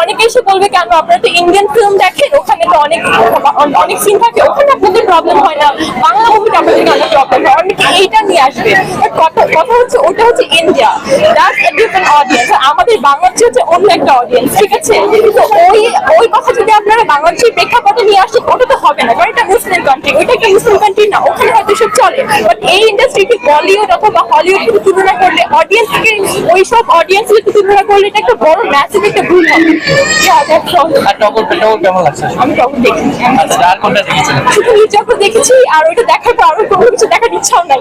অনেকে বলবে তো ইন্ডিয়ান ফিল্ম দেখেন, ওখানে তো অনেক থাকে, ওখানে প্রবলেম হয় না। প্রবলেম হয়? অনেকে নিয়ে কথা কথা হচ্ছে, ওটা হচ্ছে ইন্ডিয়া অডিয়েন্স আমাদের বাংলাদেশ হচ্ছে অন্য একটা অডিয়েন্স ঠিক আছে? ওই ওই কথা যদি আপনারা বাংলাদেশের প্রেক্ষাপটে নিয়ে আসেন, ওটা তো হবে না। কারণ এটা মুসলিম ওইটা একটা মুসলিম কান্ট্রি না, ওখানে হয়তো সব চলে। বাট এই ইন্ডাস্ট্রিটি বলিউড অথবা হলিউড তুলনা করলে অডিয়েন্সকে ওই সব অডিয়েন্স তুলনা করলে এটা একটা বড় ম্যাসিভ একটা ভুল হবে। আর টগর টগর কেমন লাগছে? আমি তখন দেখি। আচ্ছা আর কোনটা দেখেছিলেন? শুধু দেখেছি আর ওইটা দেখার পর আরও কোনো কিছু দেখার ইচ্ছাও নাই।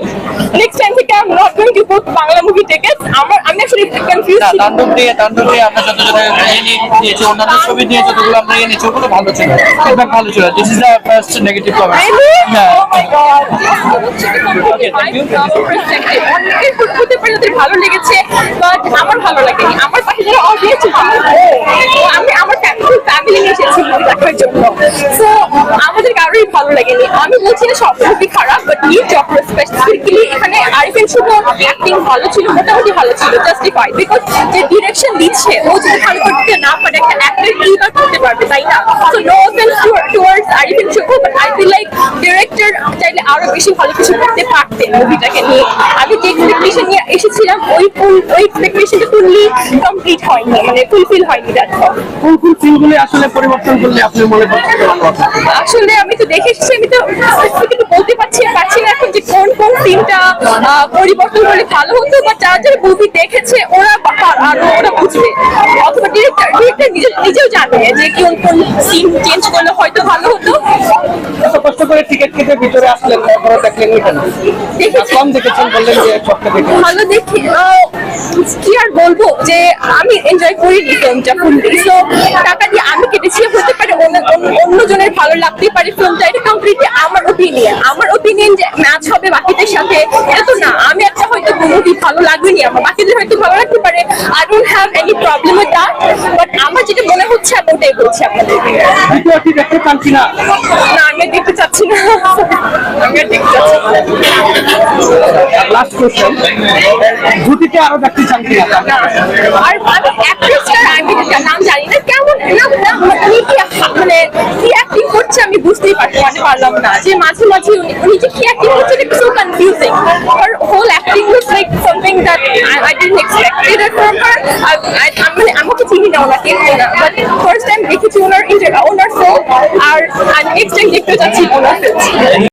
নেক্সট টাইম থেকে আমি not going to book Bangla movie ticket আমার আমি আসলে কনফিউজ না তাণ্ডব দিয়ে তাণ্ডব দিয়ে আমরা যত যত নিয়ে নিয়েছি অন্যান্য ছবি দিয়ে যতগুলো আমরা ইয়ে নিয়েছি ওগুলো ভালো ছিল। ফিডব্যাক ভালো ছিল। This is the first negative comment? হ্যাঁ। ভালো লেগেছে আমার ভালো লাগেনি আমার পাশে যারা অডিয়েন্স আমি আমার ফ্যামিলি নিয়ে এসেছি দেখার জন্য ভালো লাগেনি। আমি বলছি না সব মুভি খারাপ বাট নিউ চক্র স্পেসিফিক্যালি এখানে আরিফিন শুভ অ্যাক্টিং ভালো ছিল মোটামুটি ভালো ছিল জাস্টিফাইড বিকজ যে ডিরেকশন দিচ্ছে ও যদি ভালো করতে না পারে একটা অ্যাক্টর কি বা করতে পারবে তাই না? So no offence towards Arifin Shuvo but I feel like director চাইলে আরও বেশি ভালো কিছু করতে পারতেন মুভিটাকে নিয়ে। আমি যে এক্সপেকটেশন নিয়ে এসেছিলাম ওই ফুল ওই এক্সপেকটেশনটা ফুললি কমপ্লিট হয়নি মানে ফুলফিল হয়নি দ্যাটস অল কোন কোন সিনগুলি আসলে পরিবর্তন করলে আপনি মনে করছেন? আসলে আমি তো দেখে এসেছি আমি তো স্পেসিফিক্যালি বলতে পারছি পারছি না এখন যে কোন কোন সিনটা পরিবর্তন হলে ভালো হতো বা যারা যারা মুভি দেখেছে ওরা আরও ওরা বুঝবে। অথবা ডিরেক্টর ডিরেক্টর নিজে নিজেও জানবে যে কোন কোন সিন চেঞ্জ করলে হয়তো ভালো হতো। কষ্ট করে টিকিট কেটে ভিতরে আসলেন তারপরে দেখলেন না? কম দেখেছেন বললেন যে সবটা দেখে ভালো দেখি কি আর বলব যে আমি এনজয় ফিল্মটা ফুললি সো টাকা দিয়ে আমি কেটেছি হতে পারে অন্য- অন্য- অন্যজনের ভালো লাগতেই পারে ফিল্মটা এটা কমপ্লিটলি আমার ওপিনিয়ন আমার ওপিনিয়ন যে ম্যাচ হবে বাকিদের সাথে এটা তো না। আমি একটা হয়তো মুভি ভালো লাগবেনি আমার বাকিদের হয়তো ভালো লাগতে পারে। I don't have any problem with that but আমার যেটা মনে হচ্ছে আমি ওটাই বলছি দেখতে কিনা? না আমি দেখতে চাচ্ছি না। আমি দেখতে চাচ্ছি লাস্ট কোশ্চেন জুটিকে আরও দেখতে চান কিনা? আর আমি অ্যাক্ট্রেসটার আমি নাম জানি না কেমন না না উনি কি মানে কি অ্যাক্টিং করছে আমি বুঝতেই পারলাম না যে মাঝে মাঝে উনি উনি যে কি অ্যাক্টিং করছে এটা so confusing was like something that I, I didn't expect. It from her I, I, I'm মানে আমি তো চিনি না ওনাকে বাট ফার্স্ট টাইম দেখেছি ওনার ওনার শো আর নেক্সট টাইম দেখতে যাচ্ছি ওনার film